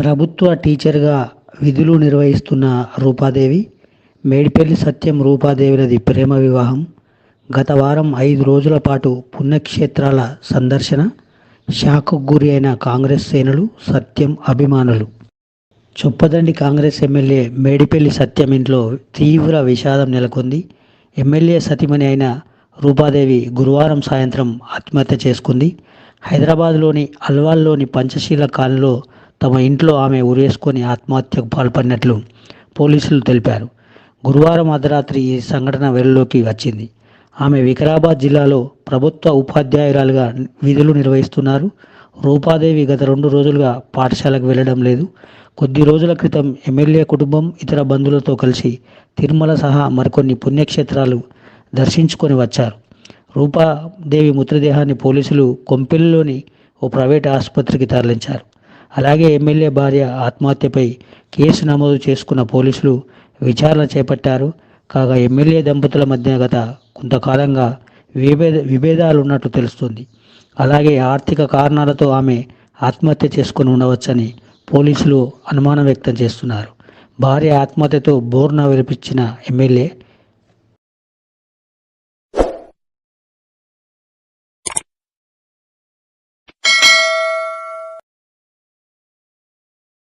ప్రభుత్వ టీచర్గా విధులు నిర్వహిస్తున్న రూపాదేవి మేడిపల్లి సత్యం రూపాదేవిలది ప్రేమ వివాహం గత వారం ఐదు రోజుల పాటు పుణ్యక్షేత్రాల సందర్శన షాక్కు గురి అయిన కాంగ్రెస్ సేనలు సత్యం అభిమానులు. చొప్పదండి కాంగ్రెస్ ఎమ్మెల్యే మేడిపల్లి సత్యం ఇంట్లో తీవ్ర విషాదం నెలకొంది. ఎమ్మెల్యే సతీమణి అయిన రూపాదేవి గురువారం సాయంత్రం ఆత్మహత్య చేసుకుంది. హైదరాబాద్లోని అల్వాల్లోని పంచశీల కాలనీలో తమ ఇంట్లో ఆమె ఉరేసుకొని ఆత్మహత్యకు పాల్పడినట్లు పోలీసులు తెలిపారు. గురువారం అర్ధరాత్రి ఈ సంఘటన వెలుగులోకి వచ్చింది. ఆమె వికారాబాద్ జిల్లాలో ప్రభుత్వ ఉపాధ్యాయురాలుగా విధులు నిర్వహిస్తున్నారు. రూపాదేవి గత రెండు రోజులుగా పాఠశాలకు వెళ్ళడం లేదు. కొద్ది రోజుల క్రితం ఎమ్మెల్యే కుటుంబం ఇతర బంధువులతో కలిసి తిరుమల సహా మరికొన్ని పుణ్యక్షేత్రాలు దర్శించుకొని వచ్చారు. రూపాదేవి మృతదేహాన్ని పోలీసులు కొంపెల్లిలోని ఓ ప్రైవేట్ ఆసుపత్రికి తరలించారు. అలాగే ఎమ్మెల్యే భార్య ఆత్మహత్యపై కేసు నమోదు చేసుకున్న పోలీసులు విచారణ చేపట్టారు. కాగా ఎమ్మెల్యే దంపతుల మధ్య గత కొంతకాలంగా విభేద విభేదాలు ఉన్నట్టు తెలుస్తుంది. అలాగే ఆర్థిక కారణాలతో ఆమె ఆత్మహత్య చేసుకొని ఉండవచ్చని పోలీసులు అనుమానం వ్యక్తం చేస్తున్నారు. భార్య ఆత్మహత్యతో బోర్న విలిపించిన ఎమ్మెల్యే